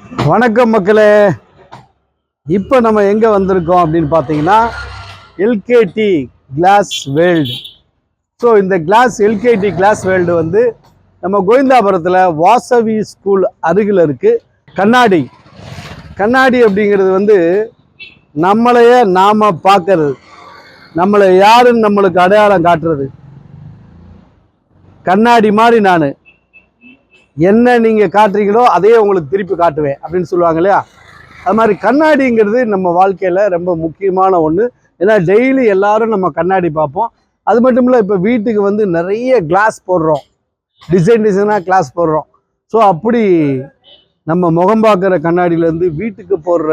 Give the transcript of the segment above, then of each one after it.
வணக்கம் மக்களே. இப்போ நம்ம எங்கே வந்திருக்கோம் அப்படின்னு பார்த்தீங்கன்னா எல்கேடி கிளாஸ் வேர்ல்டு ஸோ இந்த கிளாஸ் எல்கேடி கிளாஸ் வேர்ல்டு வந்து நம்ம கோவிந்தாபுரத்தில் வாசவி ஸ்கூல் அருகில் இருக்குது கண்ணாடி. கண்ணாடி அப்படிங்கிறது வந்து நம்மளையே நாம் பார்க்கறது. நம்மளை யாருன்னு நம்மளுக்கு அடையாளம் காட்டுறது. கண்ணாடி மாதிரி நான். என்ன நீங்கள் காட்டுறீங்களோ அதையே உங்களுக்கு திருப்பி காட்டுவேன் அப்படின்னு சொல்லுவாங்க இல்லையா? அது மாதிரி கண்ணாடிங்கிறது நம்ம வாழ்க்கையில் ரொம்ப முக்கியமான ஒன்று ஏன்னா டெய்லி எல்லாரும் நம்ம கண்ணாடி பார்ப்போம். அது மட்டும் இல்லை இப்போ வீட்டுக்கு வந்து நிறைய கிளாஸ் போடுறோம். டிசைன் டிசைனாக கிளாஸ் போடுறோம். ஸோ அப்படி நம்ம முகம் பார்க்குற கண்ணாடியிலேருந்து வீட்டுக்கு போடுற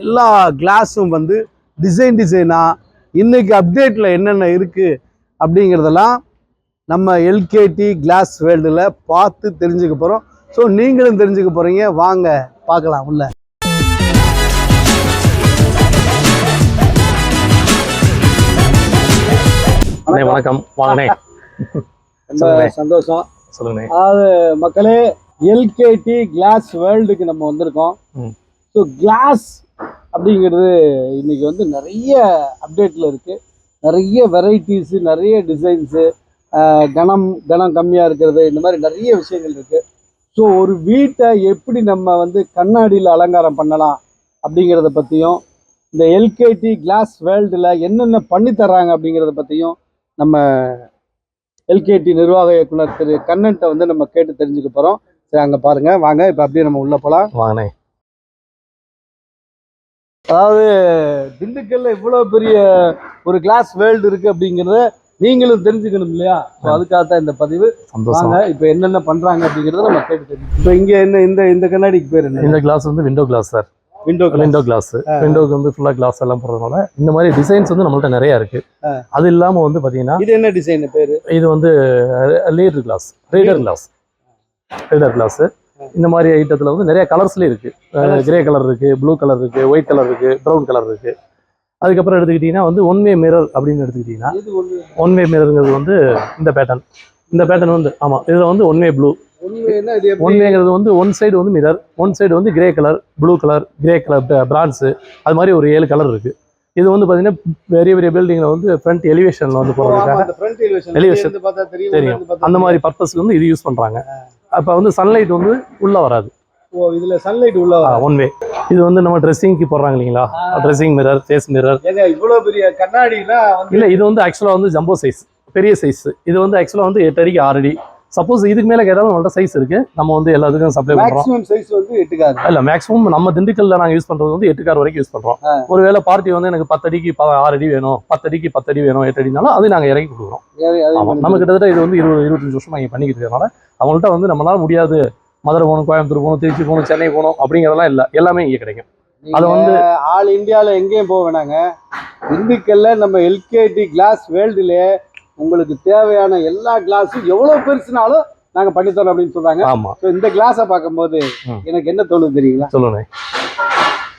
எல்லா கிளாஸும் வந்து டிசைன் டிசைனாக இன்றைக்கி அப்டேட்டில் என்னென்ன இருக்குது அப்படிங்கிறதெல்லாம் நம்ம எல்கேடி கிளாஸ் வேர்ல்டில் பார்த்து தெரிஞ்சுக்க போகிறோம் ஸோ நீங்களும் தெரிஞ்சுக்க போகிறீங்க வாங்க பார்க்கலாம் உள்ள. வணக்கம். சொல்லுங்க. சந்தோஷம். சொல்லுங்கண்ணே. அதாவது மக்களே எல்கேடி கிளாஸ் வேர்ல்டுக்கு நம்ம வந்திருக்கோம். ஸோ கிளாஸ் அப்படிங்கிறது இன்னைக்கு வந்து நிறைய அப்டேட்டில் இருக்குது நிறைய வெரைட்டிஸு நிறைய டிசைன்ஸு கனம் கனம் கம்மியாக இருக்கிறது இந்த மாதிரி நிறைய விஷயங்கள் இருக்குது ஸோ ஒரு வீட்டை எப்படி நம்ம வந்து கண்ணாடியில் அலங்காரம் பண்ணலாம் அப்படிங்கிறத பற்றியும் இந்த எல்கேடி கிளாஸ் வேர்ல்டில் என்னென்ன பண்ணி தர்றாங்க அப்படிங்கிறத பற்றியும் நம்ம எல்கேடி நிர்வாக இயக்குனர் திரு கண்ணன்ட்ட வந்து நம்ம கேட்டு தெரிஞ்சுக்க போகிறோம் சரி அங்கே பாருங்க. வாங்க இப்போ அப்படியே நம்ம உள்ளே போகலாம் வாங்கண்ணே அதாவது திண்டுக்கல்ல இவ்வளோ பெரிய ஒரு கிளாஸ் வேர்ல்டு இருக்கு அப்படிங்கிறத நீங்களும் தெரிஞ்சுக்கணும் இல்லையா? அதுக்காக தான் இந்த பதிவு. சந்தோஷம். இப்போ என்னென்ன பண்றாங்க அப்படிங்கிறத நம்ம கேட்டு தெரிஞ்சுக்கணும் இப்போ இங்க என்ன இந்த இந்த கண்ணாடிக்கு பேர் என்ன இந்த கிளாஸ் வந்து window glass sir window window glass விண்டோக்கு வந்து ஃபுல்லா கிளாஸ் எல்லாம் போடுறதுனால இந்த மாதிரி டிசைன்ஸ் வந்து நம்மள்ட்ட நிறைய இருக்கு. அது இல்லாம வந்து பாத்தீங்கன்னா இது என்ன டிசைன் பேரு? இது வந்து leader glass reader glass reader glass இந்த மாதிரி ஐட்டத்துல வந்து நிறைய கலர்ஸ்லயே இருக்கு. கிரே கலர் இருக்கு ப்ளூ கலர் இருக்கு ஒயிட் கலர் இருக்கு ப்ரௌன் கலர் இருக்கு. அதுக்கப்புறம் எடுத்துக்கிட்டீங்கன்னா வந்து ஒன் வே மிரர் அப்படின்னு எடுத்துக்கிட்டீங்கன்னா ஒன் வே மிரருங்கிறது வந்து இந்த பேட்டர்ன் இந்த பேட்டர்ன் வந்து ஆமா இதுல வந்து ஒன் வே ப்ளூ எப்படி? ஒன்வேங்கிறது வந்து ஒன் சைடு வந்து மிரர் ஒன் சைடு வந்து grey colour blue colour grey colour bronze அது மாதிரி ஒரு ஏழு கலர் இருக்கு. இது வந்து பார்த்தீங்கன்னா பெரிய பெரிய பில்டிங்கில் வந்து ஃப்ரண்ட் எலிவேஷனில் வந்து போகிறதுக்காக பார்த்தா தெரியும் அந்த மாதிரி. பர்பஸ்க்கு வந்து இது யூஸ் பண்ணுறாங்க அப்போ வந்து சன்லைட் வந்து உள்ளே வராது. ஓ இதுல சன்லைட் உள்ள. ஒன் வே இது வந்து நம்ம ட்ரெஸ்ஸிங்க்கு போடுறாங்க இல்லைங்களா? ட்ரெஸ்ஸிங் மிரர் ஃபேஸ் மிரர் ஏங்க இவ்வளவு பெரிய கண்ணாடினா இல்லை இது வந்து ஆக்சுவலாக வந்து ஜம்போ சைஸ் பெரிய சைஸ் இது வந்து ஆக்சுவலாக வந்து எட்டு அடிக்கு ஆறு அடி. சப்போஸ் இதுக்கு மேலே கேட்டாலும் நம்மள்ட்ட சைஸ் இருக்கு. நம்ம வந்து எல்லாத்துக்கும் சப்ளை பண்ணுறோம் சைஸ் வந்து எட்டுக்காது. இல்ல மேக்ஸிமம் நம்ம திண்டுக்கல்ல நாங்க யூஸ் பண்றது வந்து எட்டு கார் வரைக்கும் யூஸ் பண்றோம். ஒருவேளை பார்ட்டி வந்து எனக்கு பத்து அடிக்கு ஆறு அடி வேணும் பத்து அடிக்கு பத்து அடி வேணும் எட்டு அடினாலும் அது நாங்க இறக்கி கொடுக்குறோம். நம்ம கிட்டத்தட்ட இது வந்து இருபது இருபத்தஞ்சு வருஷமா இங்க பண்ணிக்கிட்டு இருக்கனால அவங்கள்ட்ட வந்து நம்மளால முடியாது மதுரை போகணும் கோயம்புத்தூர் போகணும் திருச்சி போகணும் சென்னை போகணும் அப்படிங்கிறதெல்லாம் இல்ல. எல்லாமே இங்க கிடைக்கும். அது வந்து ஆல் இந்தியால எங்கேயும் போக வேணாங்க. திண்டுக்கல்ல நம்ம எல்கேடி கிளாஸ் வேர்ல்டுல உங்களுக்கு தேவையான எல்லா கிளாஸும் எவ்வளவு பெருசுனாலும் நாங்க பண்ணித்தரோம் அப்படின்னு சொல்றாங்க. ஆமா. So, இந்த கிளாஸை பார்க்கும்போது. எனக்கு என்ன தோணுது தெரியுங்களா? சொல்லுங்க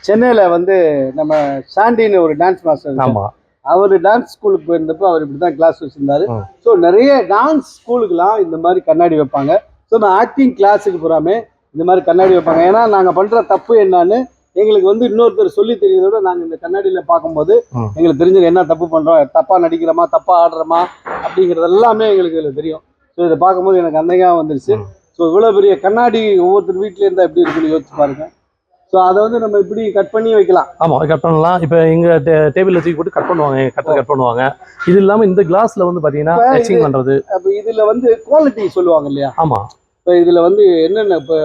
சென்னையில வந்து நம்ம சாண்டின்னு ஒரு டான்ஸ் மாஸ்டர் ஆமா. அவர் டான்ஸ் ஸ்கூலுக்கு போயிருந்தப்போ அவர் இப்படி தான் கிளாஸ் வச்சிருந்தாரு. ஸோ நிறைய டான்ஸ் ஸ்கூலுக்குலாம் இந்த மாதிரி கண்ணாடி வைப்பாங்க. ஸோ நான் ஆக்டிங் கிளாஸுக்கு போறாமே இந்த மாதிரி கண்ணாடி வைப்பாங்க. ஏன்னா நாங்கள் பண்ற தப்பு என்னன்னு எங்களுக்கு வந்து இன்னொருத்தர் சொல்லி தெரியறத விட நாங்கள் இந்த கண்ணாடியில் பார்க்கும்போது. எங்களுக்கு தெரிஞ்சது என்ன தப்பு பண்றோம் தப்பா நடிக்கிறோமா தப்பா ஆடுறோமா அப்படிங்கிறது எல்லாமே எங்களுக்கு இதில் தெரியும். ஸோ இதை பார்க்கும்போது எனக்கு அன்னைக்கா வந்துருச்சு. ஸோ இவ்வளோ பெரிய கண்ணாடி ஒவ்வொருத்தர் வீட்டில் இருந்தால் எப்படி இருக்குன்னு யோசிச்சு பாருங்க. ஸோ அதை வந்து நம்ம இப்படி கட் பண்ணி வைக்கலாம். ஆமா கட் பண்ணலாம். இப்போ எங்க டேபிள்ல தூக்கி போட்டு கட் பண்ணுவாங்க கட்டர் கட் பண்ணுவாங்க. இது இல்லாம இந்த கிளாஸ்ல வந்து டச்சிங் பண்றது. அப்போ இதில் வந்து குவாலிட்டி சொல்லுவாங்க இல்லையா? ஆமா. இப்போ இதுல வந்து என்னென்ன இப்போ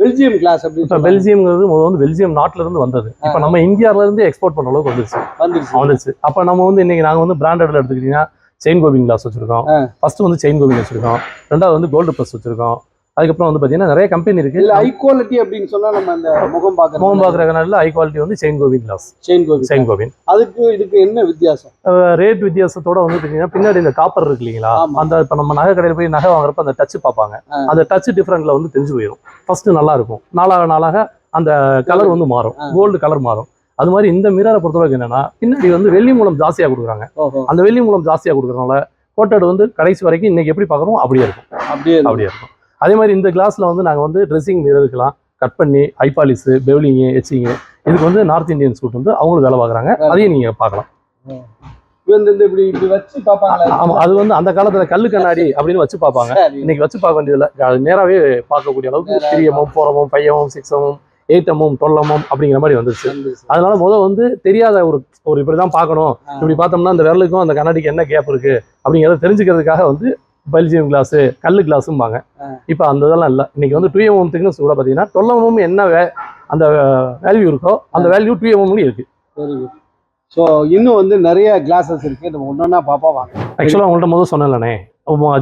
பெல்ஜியம் கிளாஸ் அப்படின்னு. பெல்ஜியம்ங்கிறது முதல்ல வந்து பெல்ஜியம் நாட்டுல இருந்து வந்தது. இப்போ நம்ம இந்தியால இருந்து எக்ஸ்போர்ட் பண்ற அளவுக்கு வந்துருச்சு. வந்துருச்சு. வந்துச்சு அப்ப நம்ம வந்து இன்னைக்கு நாங்க வந்து பிராண்டட்ல எடுத்துக்கிட்டீங்கன்னா செயின் கோபிங் கிளாஸ் வச்சிருக்கோம். ஃபர்ஸ்ட் வந்து செயின் கோபிங் வச்சிருக்கோம். ரெண்டாவது வந்து கோல்டு ப்ளஸ் வச்சிருக்கோம். அதுக்கப்புறம் வந்து பாத்தீங்கன்னா நிறைய கம்பெனி இருக்கு. இல்ல ஹை குவாலிட்டி அப்படின்னு சொன்னா நம்ம அந்த முகம் பார்க்கறது மோகம் கண்ணாடியில் ஹை குவாலிட்டி வந்து Saint Gobain glass Saint Gobain Saint Gobain அதுக்கு இதுக்கு என்ன வித்தியாசம்? ரேட் வித்தியாசத்தோட வந்து பாத்தீங்கன்னா பின்னாடி இந்த காப்பர் இருக்கு இல்லைங்களா. அந்த இப்ப நம்ம நகை கடையில் போய் நகை வாங்குறப்ப அந்த டச் பார்ப்பாங்க. அந்த டச் டிஃப்ரெண்ட்ல வந்து தெரிஞ்சு போயிடும் ஃபர்ஸ்ட் நல்லா இருக்கும். நாளாக நாளாக அந்த கலர் வந்து மாறும். கோல்டு கலர் மாறும். அது மாதிரி இந்த மிரரை பொறுத்தளவுக்கு என்னன்னா பின்னாடி வந்து வெள்ளி மூலம் ஜாஸ்தியா கொடுக்குறாங்க. அந்த வெள்ளி மூலம் ஜாஸ்தியா கொடுக்கறனால கோட்டட் வந்து கடைசி வரைக்கும் இன்னைக்கு எப்படி பார்க்குறோம் அப்படியே இருக்கும். அப்படியே. அப்படியே இருக்கும். அதே மாதிரி இந்த கிளாஸ்ல வந்து நாங்க வந்து ட்ரெஸ்ஸிங் மிரர் இருக்கலாம் கட் பண்ணி ஐபாலிஸு பெவ்லிங்கு எச்சிங்கு இதுக்கு வந்து நார்த் இந்தியன் ஸ்கூட் வந்து அவங்களும் வேலை பார்க்குறாங்க. அதையும் நீங்கள் பார்க்கலாம். ஆமாம் அது வந்து அந்த காலத்தில் கல்லு கண்ணாடி அப்படின்னு வச்சு பார்ப்பாங்க. இன்னைக்கு வச்சு பார்க்க வேண்டியதில்லை. அது நேராகவே பார்க்கக்கூடிய அளவுக்கு three mm four mm five mm six mm eight mm twelve mm அப்படிங்கிற மாதிரி வந்துருச்சு. அதனால முதல் வந்து தெரியாத ஒரு ஒரு இப்படி தான் பார்க்கணும். இப்படி பார்த்தோம்னா அந்த விரலுக்கும் அந்த கண்ணாடிக்கு என்ன கேப் இருக்கு? அப்படிங்கிறத தெரிஞ்சுக்கிறதுக்காக வந்து பெல்ஜியம் கிளாஸ் கல்லு கிளாஸும்பாங்க. இப்போ அந்த இதெல்லாம் இல்லை. இன்னைக்கு வந்து டூ எம்எம் திக்னஸ் கூட பார்த்தீங்கன்னா டுவெல் எம்எம் என்ன வே அந்த வேல்யூ இருக்கோ அந்த வேல்யூ டூ எம்எம்னு இருக்கு. வெரி குட் ஸோ இன்னும் வந்து நிறைய கிளாஸஸ் இருக்கு. நம்ம ஒன்னொன்னா பாப்பா வாங்க. ஆக்சுவலாக உங்கள்கிட்ட முதல் சொன்னேனே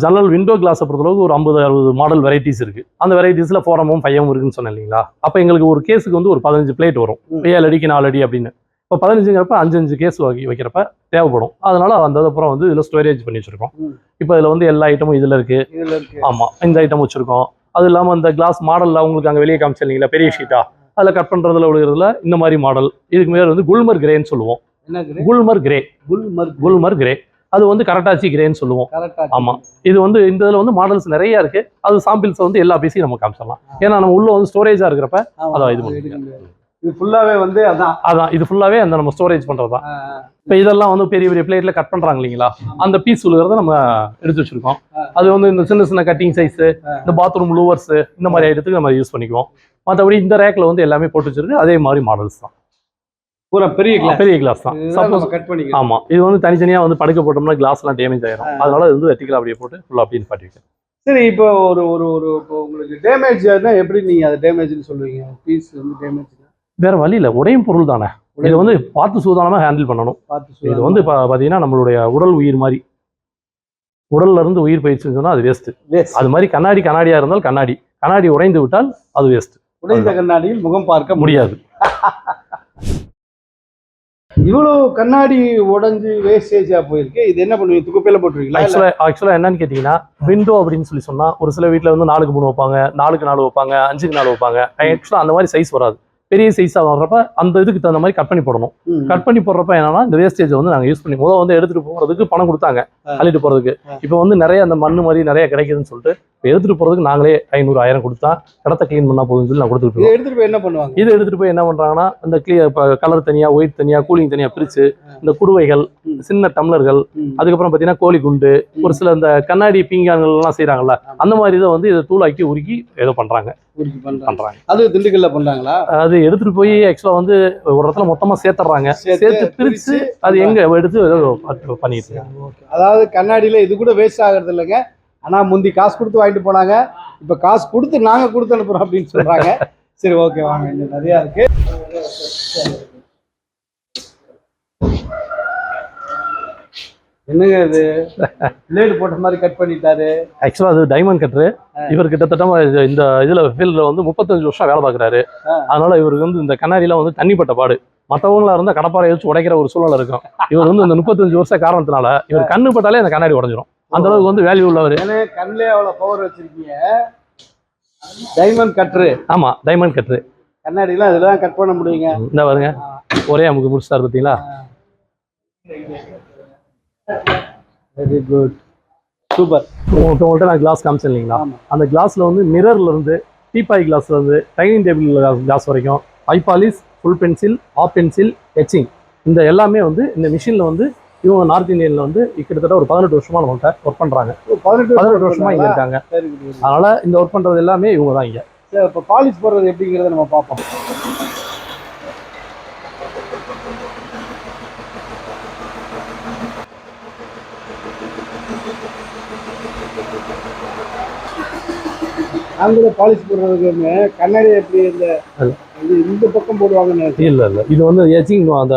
ஜன்னல் விண்டோ கிளாஸை பொறுத்தளவுக்கு ஒரு ஐம்பது அறுபது மாடல் வெரைட்டிஸ் இருக்கு. அந்த வெரைட்டிஸில் ஃபோர் எம்எம் ஃபைவ் இருக்குன்னு சொன்னேன் இல்லைங்களா? அப்போ எங்களுக்கு ஒரு கேஸுக்கு வந்து ஒரு பதினஞ்சு பிளேட் வரும். ஏழு அடிக்கு நாலு அடி அப்படின்னு. இப்போ பதினஞ்சுங்கிறப்ப அஞ்சு அஞ்சு கேஸ் வைக்க வைக்கிறப்ப தேவைப்படும். அதனால அந்த அப்புறம் வந்து இதில் ஸ்டோரேஜ் பண்ணி வச்சிருக்கோம். இப்போ இதில் வந்து எல்லா ஐட்டமும் இதில் இருக்கு. ஆமாம் இந்த ஐட்டம் வச்சிருக்கோம். அது இல்லாமல் இந்த கிளாஸ் மாடலில் உங்களுக்கு அங்கே வெளியே காமிச்சிருந்தீங்களா பெரிய ஷீட்டா அதில் கட் பண்ணுறதுல விழுகிறதுல இந்த மாதிரி மாடல் இதுக்கு மேலே வந்து குல்மர் கிரேன்னு சொல்லுவோம். கிரே குல்மர் கிரே குல் மர்க் குல்மர் கிரே அது வந்து கரட்டாச்சி கிரேன்னு சொல்லுவோம். கரெக்டா ஆமா. இது வந்து இந்த இதில் வந்து மாடல்ஸ் நிறைய இருக்கு. அது சாம்பிள்ஸ் வந்து எல்லா பீஸையும் நம்ம காமிச்சிடலாம். ஏன்னா நம்ம உள்ள வந்து ஸ்டோரேஜா இருக்கிறப்ப அதான் இது பண்ணுங்க. இது ஃபுல்லாவே வந்து அதான். அதான் இது ஃபுல்லாவே அந்த நம்ம ஸ்டோரேஜ் பண்றது. தான் இப்போ இதெல்லாம் வந்து பெரிய பெரிய பிளேட்ல கட் பண்றாங்க இல்லைங்களா? அந்த பீஸ் உழுகிறத நம்ம எடுத்து வச்சிருக்கோம். அது வந்து இந்த சின்ன சின்ன கட்டிங் சைஸ் இந்த பாத்ரூம் லூவர்ஸ் இந்த மாதிரி ஐட்டத்துக்கு நம்ம யூஸ் பண்ணிக்குவோம். மற்றபடி இந்த ரேக்ல வந்து எல்லாமே போட்டு வச்சிருக்கு. அதே மாதிரி மாடல்ஸ் தான். பூரா பெரிய கிளாஸ் பெரிய கிளாஸ் தான். சப்போஸ் கட் பண்ணிக்கலாம். ஆமா. இது வந்து தனித்தனியா வந்து படுக்க போட்டோம்னா கிளாஸ் எல்லாம் டேமேஜ் ஆயிரும். அதனால இது வந்து வெட்டிக்கல் அப்படியே போட்டு ஃபுல்லா அப்படின்னு பாட்டி வைக்கிறேன் சரி இப்போ ஒரு ஒரு ஒரு உங்களுக்கு டேமேஜ் எப்படி நீங்க அதை டேமேஜ்னு சொல்லுவீங்க? பீஸ் வந்து டேமேஜ் வேற வழி இல்ல. உடையும் பொருள் தானே. இது வந்து பார்த்து சூதானமா ஹேண்டில் பண்ணணும். பார்த்து இது வந்து பா- பாத்தீங்கன்னா நம்மளுடைய உடல் உயிர் மாதிரி. உடல்ல இருந்து உயிர் சொன்னா அது வேஸ்ட் அது மாதிரி கண்ணாடி கண்ணாடியா இருந்தால் கண்ணாடி. கண்ணாடி உடைந்து விட்டால் அது வேஸ்ட் உடைந்த கண்ணாடியில் முகம் பார்க்க முடியாது. இவ்வளவு கண்ணாடி உடைஞ்சு வேஸ்டேஜா போயிருக்கு. இது என்ன பண்ணுவீங்க? துக்குப்பையில போட்டுருவீங்களா? இல்ல? ஆக்சுவலா ஆக்சுவலா என்னன்னு கேட்டீங்கன்னா விண்டோ அப்படின்னு சொல்லி சொன்னா ஒரு சில வீட்ல வந்து நாலுக்கு மூணு வைப்பாங்க நாலுக்கு நாலு வைப்பாங்க அஞ்சுக்கு நாலு வைப்பாங்க. ஆக்சுவலா அந்த மாதிரி சைஸ் வராது. பெரிய சைஸா வர்றப்ப அந்த இதுக்கு தகுந்த மாதிரி கட் பண்ணி போடணும். கட் பண்ணி போடுறப்ப என்னன்னா இந்த வேஸ்டேஜ் வந்து நாங்க யூஸ் பண்ணி முதல்ல வந்து எடுத்துட்டு போறதுக்கு பணம் கொடுத்தாங்க. அள்ளிட்டு போறதுக்கு ஆ. இப்போ வந்து நிறைய அந்த மண்ணு மாதிரி நிறைய கிடைக்குதுன்னு சொல்லிட்டு இப்போ எடுத்துட்டு போறதுக்கு நாங்களே ஐநூறு ஆயிரம் கொடுத்தா இடத்த க்ளீன் பண்ணா போதும்னு சொல்லி நான் கொடுத்துட்டு. எடுத்துட்டு போய் என்ன பண்ணுவாங்க இது எடுத்துட்டு போய் என்ன பண்றாங்கன்னா இந்த கிளியர் கலர் தனியா ஒயிட் தனியா கூலிங் தனியா பிரிச்சு இந்த குடுவைகள். சின்ன டம்ளர்கள். அதுக்கப்புறம் பாத்தீங்கன்னா கோழி குண்டு. ஒரு சில இந்த கண்ணாடி பீங்கான்கள் எல்லாம் செய்யறாங்கல்ல அந்த மாதிரி இதை வந்து இதை தூளாக்கி உருக்கி ஏதோ பண்றாங்க பண்றாங்க. பண்றாங்க. அது திண்டுக்கல்ல பண்றாங்களா? அது எடுத்துட்டு போய் ஆக்சுவலா வந்து ஒரு இடத்துல மொத்தமா சேர்த்துறாங்க. சேர்த்து பிரிச்சு அது எங்க எடுத்து பண்ணிட்டு இருக்காங்க. அதாவது கண்ணாடியில இது கூட வேஸ்ட் ஆகுறது இல்லைங்க. ஆனா முந்தி காசு கொடுத்து வாங்கிட்டு போனாங்க. இப்ப காசு கொடுத்து நாங்க கொடுத்து அனுப்புறோம் அப்படின்னு சொல்றாங்க. சரி ஓகே வாங்க. நிறைய இருக்கு. என்னங்க இது? பிளேடு போட்ட மாதிரி கட் பண்ணிட்டாரு. ஆக்சுவலா அது டைமண்ட் கட்ரு இவர் கிட்டத்தட்ட இந்த இதுல ஃபீல்ட்ல வந்து முப்பத்தஞ்சு வருஷம் வேலை பார்க்குறாரு. அதனால இவருக்கு வந்து இந்த கண்ணாடிலாம் வந்து தண்ணிப்பட்ட பாடு. மற்றவங்களா இருந்தா கடப்பாறை வச்சு உடைக்கிற ஒரு சூழ்நிலை இருக்கும். இவர் வந்து இந்த முப்பத்தஞ்சு வருஷ காரணத்தினால இவர் கண்ணு பட்டாலே அந்த கண்ணாடி உடஞ்சிரும். அந்த அளவுக்கு வந்து வேல்யூ உள்ளவர். கண்ணிலே அவ்வளவு பவர் வச்சிருக்கீங்க. டைமண்ட் கட்ரு ஆமா டைமண்ட் கட்ரு கண்ணாடிலாம் இதுல கட் பண்ண முடியுங்க. இந்த பாருங்க. ஒரே அமுக்கு முடிச்சிட்டாரு பார்த்தீங்களா வெரி குட் சூப்பர் உங்கள்கிட்ட நான் கிளாஸ் காமிச்சேன் இல்லைங்களா. அந்த கிளாஸ்ல வந்து மிரர்ல இருந்து டீபாய் கிளாஸ்ல இருந்து டைனிங் டேபிள் கிளாஸ் வரைக்கும் ஐபாலிஸ் full pencil half pencil etching இந்த எல்லாமே வந்து இந்த மிஷினில் வந்து இவங்க நார்த் இந்தியன்ல வந்து கிட்டத்தட்ட ஒரு பதினெட்டு வருஷமா நம்மள்ட்ட ஒர்க் பண்றாங்க. பதினெட்டு பதினெட்டு வருஷமா இங்க இருக்காங்க. அதனால இந்த ஒர்க் பண்றது எல்லாமே இவங்க தான் இங்க. இப்போ பாலிஷ் போடுறது எப்படிங்கிறத நம்ம பார்ப்போம். ஆங்கில பாலிஷ் போடுறதுக்கு கண்ணாடி எப்படி இந்த இந்த பக்கம் போடுவாங்கன்னு. இல்ல இல்ல. இது வந்து எச்சிங் அந்த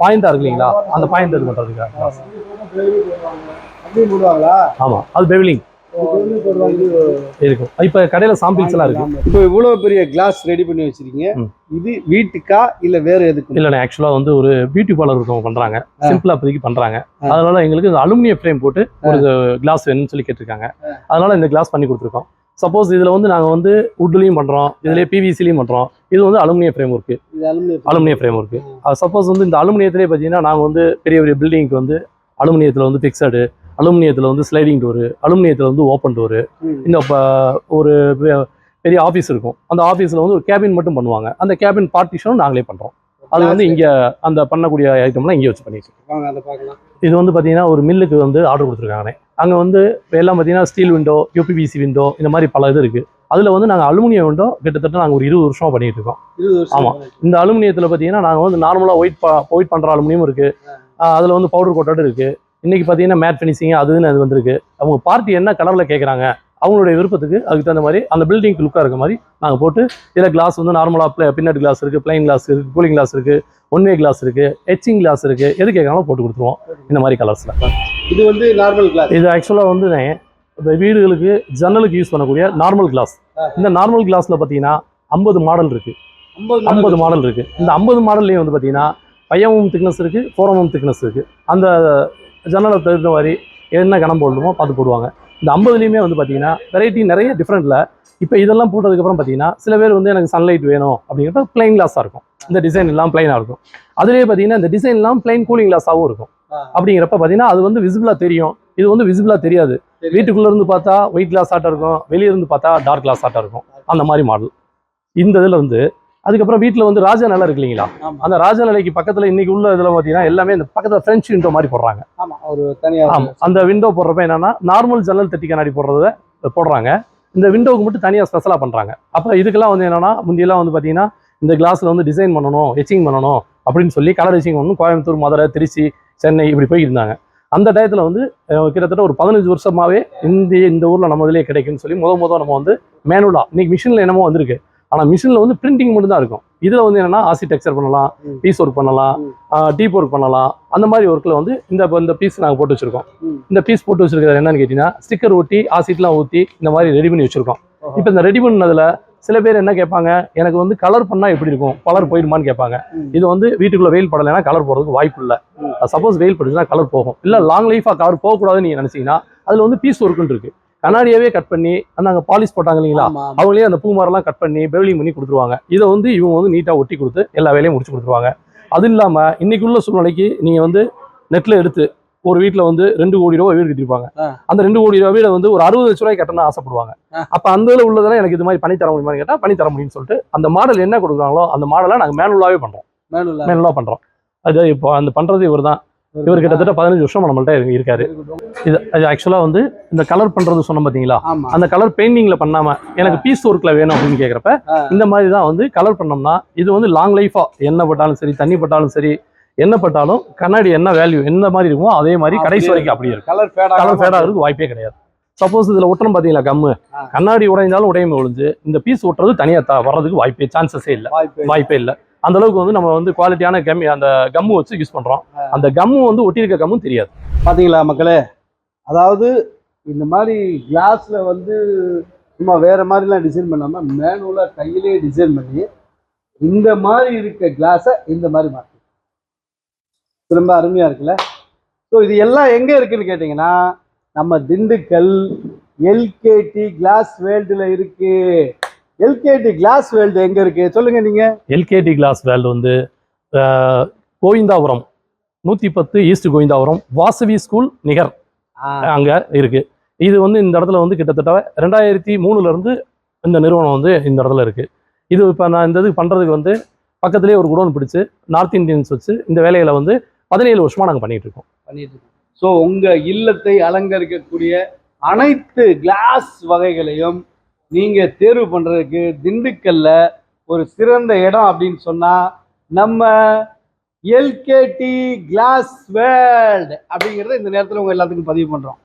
பாயிண்டா இருக்கு இல்லைங்களா? அந்த பாயிண்ட் இது பண்றதுக்காக அப்படியே போடுவாங்களா? ஆமா. அது பெவிலிங் இருக்கும் இப்ப கடையில சாம்பிள்ஸ் எல்லாம் இருக்கு. இப்போ இவ்வளவு பெரிய கிளாஸ் ரெடி பண்ணி வச்சிருக்கீங்க. இது வீட்டுக்கா இல்ல வேற எதுக்கு? இல்ல ஆக்சுவலா வந்து ஒரு பியூட்டி பார்லர் இருக்கவங்க பண்றாங்க. ஆ. சிம்பிளா இப்போதைக்கு பண்றாங்க. ஆ. அதனால எங்களுக்கு இந்த அலுமினியம் ஃப்ரேம் போட்டு ஒரு கிளாஸ் வேணும்னு சொல்லி கேட்டிருக்காங்க. அதனால இந்த கிளாஸ் பண்ணி கொடுத்துருக்கோம். சப்போஸ் இதுல வந்து நாங்க வந்து வுட்லயும் பண்றோம் இதுலயே பிவிசிலையும் பண்றோம். இது வந்து aluminium frame work aluminium frame work suppose வந்து இந்த அலுமினியத்திலே பார்த்தீங்கன்னா நாங்கள் வந்து பெரிய பெரிய பில்டிங்க்கு வந்து அலுமினியத்தில் வந்து ஃபிக்ஸடு அலுமினியத்தில் வந்து ஸ்லைடிங் டோரு அலுமினியத்தில் வந்து ஓப்பன் டோரு. இந்த ஒரு பெரிய ஆஃபீஸ் இருக்கும். அந்த ஆஃபீஸில் வந்து ஒரு கேபின் மட்டும் பண்ணுவாங்க. அந்த கேபின் பார்ட்டிஷனும் நாங்களே பண்ணுறோம் அது வந்து இங்கே அந்த பண்ணக்கூடிய ஐட்டம்லாம் இங்கே வச்சு பண்ணிட்டு இது வந்து பார்த்தீங்கன்னா ஒரு மில்லுக்கு வந்து ஆர்டர் கொடுத்துருக்காங்க அங்கே வந்து இப்ப எல்லாம் பார்த்தீங்கன்னா ஸ்டீல் விண்டோ யூபிபிசி விண்டோ இந்த மாதிரி பல இது இருக்குது அதில் வந்து நாங்கள் அலுமினியம் விண்டோ கிட்டத்தட்ட நாங்கள் ஒரு இருபது வருஷமா பண்ணிட்டு இருக்கோம். இருபது வருஷம் ஆமா. இந்த அலுமினியத்தில் பார்த்தீங்கன்னா நாங்கள் வந்து நார்மலாக ஒயிட் பா ஒயிட் பண்ணுற அலுமினியம் இருக்குது அதில் வந்து பவுடர் கோட்டட் இருக்குது இன்றைக்கி பார்த்தீங்கன்னா மேட் ஃபினிஷிங் அதுன்னு அது வந்திருக்கு. அவங்க பார்ட்டி என்ன கலரில் கேட்குறாங்க அவங்களுடைய விருப்பத்துக்கு அதுக்கு தகுந்த மாதிரி அந்த பில்டிங் லுக்காக இருக்க மாதிரி நாங்கள் போட்டு இதில் கிளாஸ் வந்து நார்மலாக பின்னட் கிளாஸ் இருக்குது பிளைன் கிளாஸ் இருக்குது கூலிங் கிளாஸ் இருக்குது ஒன் வே கிளாஸ் இருக்குது எச்சிங் கிளாஸ் இருக்குது எது கேட்குறாலும் போட்டு கொடுத்துருவோம் இந்த மாதிரி கலர்ஸில் இது வந்து நார்மல் கிளாஸ் இது ஆக்சுவலாக வந்து இப்போ வீடுகளுக்கு ஜன்னலுக்கு யூஸ் பண்ணக்கூடிய நார்மல் கிளாஸ் இந்த நார்மல் கிளாஸில் பார்த்தீங்கன்னா ஐம்பது மாடல் இருக்குது ஐம்பது மாடல் இருக்கு. இந்த ஐம்பது மாடல்லையும் வந்து பார்த்தீங்கன்னா பையமும் திக்னஸ் இருக்கு ஃபோரமும் திக்னஸ் இருக்கு. அந்த ஜன்னலை தகுந்த மாதிரி என்ன கணம் போடணுமோ பார்த்து போடுவாங்க. இந்த ஐம்பதுலையுமே வந்து பார்த்தீங்கன்னா வெரைட்டி நிறைய டிஃப்ரெண்ட்ல இப்போ இதெல்லாம் போட்டதுக்கப்புறம் பார்த்தீங்கன்னா சில பேர் வந்து எனக்கு சன்லைட் வேணும் அப்படிங்கிறப்ப பிளைன் கிளாஸாக இருக்கும். இந்த டிசைன் எல்லாம் பிளைனாக இருக்கும். அதுலேயே பார்த்தீங்கன்னா இந்த டிசைன் எல்லாம் பிளைன் கூலிங் கிளாஸாகவும் இருக்கும். அப்படிங்கிறப்ப பார்த்தீங்கன்னா அது வந்து விசிபிளாக தெரியும். இது வந்து விசிபிளாக தெரியாது. தெரியாது. வீட்டுக்குள்ள இருந்து பார்த்தா ஒயிட் கிளாஸ் ஆட்டம் இருக்கும். வெளிய இருந்து பார்த்தா டார்க் கிளாஸ் ஆட்டம் இருக்கும். அந்த மாதிரி மாடல் இந்த இதில் வந்து அதுக்கப்புறம் வீட்டில் வந்து ராஜா நிலை இருக்கு இல்லைங்களா? அந்த ராஜா நிலைக்கு பக்கத்தில் இன்னைக்கு உள்ள இதில் பார்த்தீங்கன்னா எல்லாமே இந்த பக்கத்தில் ஃப்ரெஞ்ச் விண்டோ மாதிரி போடுறாங்க. ஒரு தனியா ஆமா. அந்த விண்டோ போடுறப்ப என்னன்னா நார்மல் ஜன்னல் தட்டி கண்ணாடி போடுறத போடுறாங்க. இந்த விண்டோவுக்கு மட்டும் தனியாக ஸ்பெஷலாக பண்ணுறாங்க அப்போ இதுக்கெல்லாம் வந்து என்னன்னா முந்தியெல்லாம் வந்து பார்த்தீங்கன்னா இந்த கிளாஸில் வந்து டிசைன் பண்ணணும் எச்சிங் பண்ணணும் அப்படின்னு சொல்லி கலர் எச்சிங் பண்ணணும். கோயம்புத்தூர் மதுரை திருச்சி சென்னை இப்படி போய் இருந்தாங்க. அந்த டயத்தில் வந்து கிட்டத்தட்ட ஒரு பதினஞ்சு வருஷமாவே இந்த இந்த ஊரில் நம்ம இதிலே கிடைக்கும்னு சொல்லி முத முத நம்ம வந்து மேனுவலாக இன்னைக்கு மிஷினில் என்னமோ வந்திருக்கு. ஆனால் மிஷினில் வந்து பிரிண்டிங் மட்டும் தான் இருக்கும் இதில் வந்து என்னன்னா ஆசி டெக்ஸ்சர் பண்ணலாம். பீஸ் ஒர்க் பண்ணலாம். டீப் ஒர்க் பண்ணலாம் அந்த மாதிரி ஒர்க்கில் வந்து இந்த இந்த பீஸ் நாங்கள் போட்டு வச்சிருக்கோம். இந்த பீஸ் போட்டு வச்சிருக்கிறது என்னன்னு கேட்டிங்கன்னா ஸ்டிக்கர் ஒட்டி ஆசிட்லாம் ஊற்றி இந்த மாதிரி ரெடி பண்ணி வச்சிருக்கோம். இப்போ இந்த ரெடி பண்ணதுல சில பேர் என்ன கேட்பாங்க எனக்கு வந்து கலர் பண்ணா எப்படி இருக்கும் கலர் போயிடுமான்னு கேட்பாங்க. இது வந்து வீட்டுக்குள்ள வெயில் படலைன்னா கலர் போறதுக்கு வாய்ப்பு இல்லை. சப்போஸ் வெயில் பட்டுச்சுன்னா கலர் போகும் இல்ல லாங் லைஃபா கலர் போகக்கூடாதுன்னு நீங்க நினைச்சீங்கன்னா அதுல வந்து பீஸ் ஒர்க்குன்னு இருக்கு கண்ணாடியாவே கட் பண்ணி அந்த அங்க பாலிஷ் போட்டாங்க இல்லைங்களா. அவங்களே அந்த பூ மரம்லாம் கட் பண்ணி பெவிலிங் பண்ணி கொடுத்துருவாங்க இதை வந்து இவங்க வந்து நீட்டாக ஒட்டி கொடுத்து எல்லா வேலையும் முடிச்சு கொடுத்துருவாங்க அது இல்லாமல் இன்னைக்கு உள்ள சூழ்நிலைக்கு நீங்கள் வந்து நெட்டில் எடுத்து ஒரு வீட்டில் வந்து ரெண்டு கோடி ரூபாய் வீடு கட்டிருப்பாங்க. அந்த ரெண்டு கோடி ரூபாய் வீடை வந்து ஒரு அறுபது லட்ச ரூபாய் கட்டணும் ஆசைப்படுவாங்க. அப்போ அந்த இதில் உள்ளதெல்லாம் எனக்கு இது மாதிரி பண்ணி தர முடியுமான்னு கேட்டால் பண்ணி தர முடியும்னு சொல்லிட்டு அந்த மாடல் என்ன கொடுக்குறாங்களோ அந்த மாடலை பண்ணுறோம் manual ஆ. மேனுவலாக பண்ணுறோம் அது இப்போ அந்த பண்ணுறது இவர் தான் இவர் கிட்டத்தட்ட பதினஞ்சு வருஷம் நம்மள்ட்ட இருக்கு- இருக்காரு. இது அது ஆக்சுவலாக வந்து இந்த கலர் பண்ணுறது சொன்னோம் பார்த்தீங்களா ஆமா. அந்த கலர் பெயிண்டிங்ல பண்ணாம எனக்கு பீஸ் ஒர்க்ல வேணும் அப்படின்னு கேக்குறப்ப ஆ. இந்த மாதிரி தான் வந்து கலர் பண்ணோம்னா இது வந்து லாங் லைஃபா எண்ணெய் பட்டாலும் சரி தண்ணி பட்டாலும் சரி என்ன பட்டாலும் கண்ணாடி என்ன வேல்யூ எந்த மாதிரி இருக்குமோ அதே மாதிரி கடைசி வரைக்கும் அப்படியே இருக்கும் கலர் கலர் ஃபேட் ஆகிறதுக்கு வாய்ப்பே கிடையாது. சப்போஸ் இதுல ஒட்டணும் பாத்தீங்களா கம்மு. கண்ணாடி உடைஞ்சாலும் உடையுமே ஒழிஞ்சு இந்த பீஸ் ஒட்டுறது தனியா த- வர்றதுக்கு வாய்ப்பே சான்சஸே இல்லை. வாய்ப்பே இல்லை. அந்த அளவுக்கு வந்து நம்ம வந்து குவாலிட்டியான கம்மி அந்த கம்மு வச்சு யூஸ் பண்றோம். அந்த கம்மு வந்து ஒட்டியிருக்க கம்மும் தெரியாது. பாத்தீங்களா மக்களே? அதாவது இந்த மாதிரி கிளாஸ்ல வந்து சும்மா வேற மாதிரிலாம் டிசைன் பண்ணாம மேனுவலா கையிலேயே டிசைன் பண்ணி இந்த மாதிரி இருக்க கிளாஸை இந்த மாதிரி மாற்றி ரொம்ப அருமையா இருக்குல்ல? ஸோ இது எல்லாம் எங்க இருக்குன்னு கேட்டிங்கன்னா நம்ம திண்டுக்கல் எல்கேடி கிளாஸ் வேர்ல்டில் இருக்கு. எல்கேடி கிளாஸ் வேர்ல்டு எங்க இருக்கு? சொல்லுங்க நீங்க. எல்கேடி கிளாஸ் வேல்டு வந்து கோவிந்தாபுரம் நூற்றி பத்து ஈஸ்ட் கோவிந்தாபுரம் வாசவி ஸ்கூல் நிகர் அங்க இருக்கு. இது வந்து இந்த இடத்துல வந்து கிட்டத்தட்ட ரெண்டாயிரத்தி மூணுல இருந்து இந்த நிறுவனம் வந்து இந்த இடத்துல இருக்கு. இது இப்போ நான் இந்த இது பண்றதுக்கு வந்து பக்கத்துலேயே ஒரு குடோன் பிடிச்சு நார்த் இந்தியன்ஸ் வச்சு இந்த வேலைகளை வந்து பதினேழு வருஷமா நாங்கள் பண்ணிட்டு இருக்கோம். பண்ணிட்டு ஸோ உங்க இல்லத்தை அலங்கரிக்கக்கூடிய அனைத்து கிளாஸ் வகைகளையும் நீங்கள் தேர்வு பண்ணுறதுக்கு திண்டுக்கல்ல ஒரு சிறந்த இடம் அப்படின்னு சொன்னால் நம்ம எல்கேடி கிளாஸ் வேர்ல்டு அப்படிங்கிறத இந்த நேரத்தில் உங்கள் எல்லாத்துக்கும் பதிவு பண்ணுறோம்